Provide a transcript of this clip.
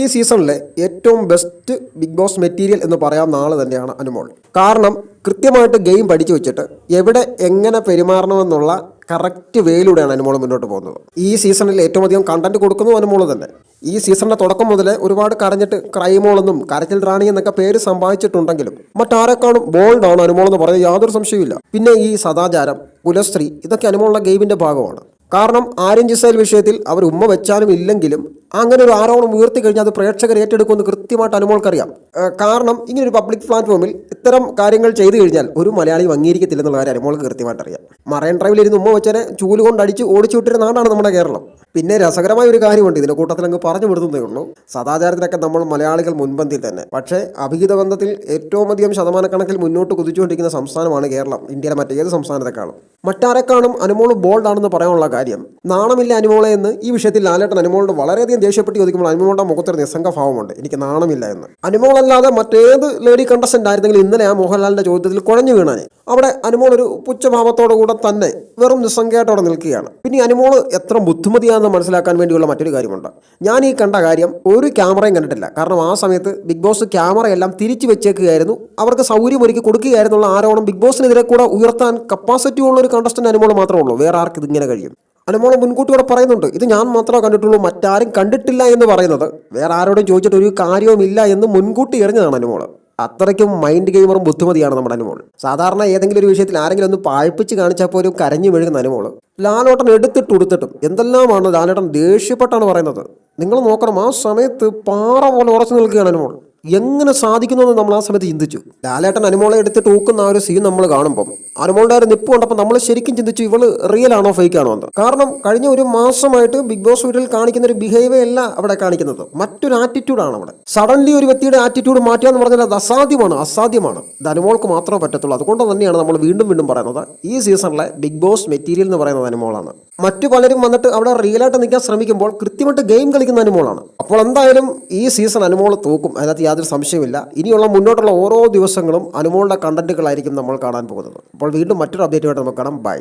ഈ സീസണിലെ ഏറ്റവും ബെസ്റ്റ് ബിഗ് ബോസ് മെറ്റീരിയൽ എന്ന് പറയാവുന്ന നാളെ തന്നെയാണ് അനുമോൾ. കാരണം കൃത്യമായിട്ട് ഗെയിം പഠിച്ചു വെച്ചിട്ട് എവിടെ എങ്ങനെ പെരുമാറണമെന്നുള്ള കറക്റ്റ് വേയിലൂടെയാണ് അനുമോൾ മുന്നോട്ട് പോകുന്നത്. ഈ സീസണിൽ ഏറ്റവും അധികം കണ്ടന്റ് കൊടുക്കുന്നു അനുമോൾ തന്നെ. ഈ സീസണിന്റെ തുടക്കം മുതൽ ഒരുപാട് കരഞ്ഞിട്ട് ക്രൈമോളെന്നും കരച്ചിൽ റാണി എന്നൊക്കെ പേര് സമ്പാദിച്ചിട്ടുണ്ടെങ്കിലും മറ്റാരെക്കാളും ബോൾഡ് ആണ് അനുമോൾ എന്ന് പറയുന്നത് യാതൊരു സംശയവുമില്ല. പിന്നെ ഈ സദാചാരം കുലശ്രീ ഇതൊക്കെ അനുമോളുടെ ഗെയിമിന്റെ ഭാഗമാണ്. കാരണം ആര്യൻ ജിസൈൽ വിഷയത്തിൽ അവർ ഉമ്മ വെച്ചാലും ഇല്ലെങ്കിലും അങ്ങനെ ഒരു ആരോപണം ഉയർത്തി കഴിഞ്ഞാൽ അത് പ്രേക്ഷകർ ഏറ്റെടുക്കുമെന്ന് കൃത്യമായിട്ട് അനുമോൾക്കറിയാം. കാരണം ഇങ്ങനെ ഒരു പബ്ലിക് പ്ലാറ്റ്ഫോമിൽ ഇത്തരം കാര്യങ്ങൾ ചെയ്തു കഴിഞ്ഞാൽ ഒരു മലയാളി അംഗീകരിക്കത്തില്ലെന്നുള്ള കാര്യം അനുമോൾക്ക് കൃത്യമായിട്ട് അറിയാം. മറൈൻ ഡ്രൈവിൽ ഇരുന്ന് ഉമ്മ വെച്ചനെ ചൂൽ കൊണ്ട് അടിച്ച് ഓടിച്ചു വിട്ടിരുന്ന നാടാണ് നമ്മുടെ കേരളം. പിന്നെ രസകരമായ ഒരു കാര്യമുണ്ട്. ഇതിന്റെ കൂട്ടത്തിൽ അങ്ങ് പറഞ്ഞു വിടുന്നതേ ഉള്ളൂ. സദാചാരത്തിലൊക്കെ നമ്മൾ മലയാളികൾ മുൻപന്തിൽ തന്നെ. പക്ഷേ അഭിഹിത ബന്ധത്തിൽ ഏറ്റവും അധികം ശതമാനക്കണക്കിൽ മുന്നോട്ട് കുതിച്ചുകൊണ്ടിരിക്കുന്ന സംസ്ഥാനമാണ് കേരളം. ഇന്ത്യയിലെ മറ്റേത് സംസ്ഥാനത്തെക്കാളും. മറ്റാരെക്കാളും അനുമോൾ ബോൾഡ് ആണെന്ന് പറയാനുള്ള കാര്യം നാണമില്ല അനുമോളെ എന്ന് ഈ വിഷയത്തിൽ ലാലേട്ടൻ അനുമോളോട് വളരെയധികം ദേഷ്യപ്പെട്ട് ചോദിക്കുമ്പോൾ അനുമോളുടെ മുഖത്തൊരു നിസ്സംഗ ഭാവമുണ്ട് എനിക്ക് നാണമില്ല എന്ന്. അനുമോളല്ലാതെ മറ്റേത് ലേഡി കണ്ടസ്റ്റന്റ് ആയിരുന്നെങ്കിൽ ഇന്നലെ ആ മോഹൻലാലിന്റെ ചോദ്യത്തിൽ കുഴഞ്ഞു വീണാനെ. അവിടെ അനുമോൾ ഒരു പുച്ഛഭാവത്തോടു തന്നെ വെറും നിസ്സംഗയായിട്ടവിടെ നിൽക്കുകയാണ്. പിന്നെ അനുമോൾ എത്ര എത്ര ബുദ്ധിമതിയാണെന്ന് മനസ്സിലാക്കാൻ വേണ്ടിയുള്ള മറ്റൊരു കാര്യമുണ്ട്. ഞാൻ ഈ കണ്ട കാര്യം ഒരു ക്യാമറയും കണ്ടിട്ടില്ല. കാരണം ആ സമയത്ത് ബിഗ് ബോസ് ക്യാമറയെല്ലാം തിരിച്ചു വെച്ചേക്കുകയായിരുന്നു. അവർക്ക് സൗകര്യം ഒരുക്കി കൊടുക്കുകയായിരുന്നു ആരോപണം ബിഗ് ബോസിനെതിരെ കൂടെ ഉയർത്താൻ കപ്പാസിറ്റി ഉള്ള ഒരു കണ്ടസ്റ്റന്റ് അനുമോൾ മാത്രമേ ഉള്ളൂ. വേറെ ആർക്ക് ഇതിങ്ങനെ കഴിയും? അനുമോൾ മുൻകൂട്ടി ഇവിടെ പറയുന്നുണ്ട്. ഇത് ഞാൻ മാത്രമേ കണ്ടിട്ടുള്ളൂ മറ്റാരും കണ്ടിട്ടില്ല എന്ന് പറയുന്നത്. വേറെ ആരോടും ചോദിച്ചിട്ട് ഒരു കാര്യവുമില്ല എന്ന് മുൻകൂട്ടി എറിഞ്ഞതാണ് അനുമോൾ അത്രയ്ക്കും മൈൻഡ് ഗെയിമറും ബുദ്ധിമതിയാണ് നമ്മുടെ അനുമോൾ സാധാരണ ഏതെങ്കിലും ഒരു വിഷയത്തിൽ ആരെങ്കിലും ഒന്ന് പാഴ്പ്പിച്ച് കാണിച്ചാൽ പോലും കരഞ്ഞു വീഴുന്ന അനുമോൾ ലാലോട്ടൻ എടുത്തിട്ട് കൊടുത്തിട്ടും. എന്തെല്ലാമാണ് ലാലേട്ടൻ ദേഷ്യപ്പെട്ടാണ് പറയുന്നത്? നിങ്ങൾ നോക്കണം ആ സമയത്ത് പാറ പോലെ ഉറച്ചു നിൽക്കുകയാണ് അനുമോൾ. എങ്ങനെ സാധിക്കുന്നു എന്ന് നമ്മൾ ആ സമയത്ത് ചിന്തിച്ചു. ലാലേട്ടൻ അനുമോളെ എടുത്ത് ഊക്കുന്ന ആ ഒരു സീൻ നമ്മൾ കാണുമ്പോൾ അനുമോളുടെ ഒരു നിപ്പ് കണ്ടപ്പോൾ നമ്മൾ ശരിക്കും ചിന്തിച്ചു ഇവൾ റിയൽ ആണോ ഫേക്ക് ആണോ എന്ന്. കാരണം കഴിഞ്ഞ ഒരു മാസമായിട്ട് ബിഗ് ബോസ് വീട്ടിൽ കാണിക്കുന്ന ഒരു ബിഹേവിയർ അല്ല അവിടെ കാണിക്കുന്നത്. മറ്റൊരു ആറ്റിറ്റ്യൂഡ് ആണ് അവിടെ. സഡൻലി ഒരു വ്യക്തിയുടെ ആറ്റിറ്റ്യൂഡ് മാറ്റുക എന്ന് പറഞ്ഞാൽ അത് അസാധ്യമാണ് അസാധ്യമാണ്. ഇത് അനുമോൾക്ക് മാത്രമേ പറ്റത്തുള്ളൂ. അതുകൊണ്ട് തന്നെയാണ് നമ്മൾ വീണ്ടും വീണ്ടും പറയുന്നത് ഈ സീസണിലെ ബിഗ് ബോസ് മെറ്റീരിയൽ എന്ന് പറയുന്നത് അനുമോളാണ്. മറ്റു പലരും വന്നിട്ട് അവിടെ റിയലായിട്ട് നിൽക്കാൻ ശ്രമിക്കുമ്പോൾ കൃത്യമായിട്ട് ഗെയിം കളിക്കുന്ന അനുമോളാണ്. അപ്പോൾ എന്തായാലും ഈ സീസൺ അനുമോൾ തൂക്കും. അതിനകത്ത് യാതൊരു സംശയമില്ല ഇനിയുള്ള മുന്നോട്ടുള്ള ഓരോ ദിവസങ്ങളും അനുമോളുടെ കണ്ടന്റുകളായിരിക്കും നമ്മൾ കാണാൻ പോകുന്നത്. അപ്പോൾ വീണ്ടും മറ്റൊരു അപ്ഡേറ്റുമായിട്ട് നമുക്ക് കാണാം. ബൈ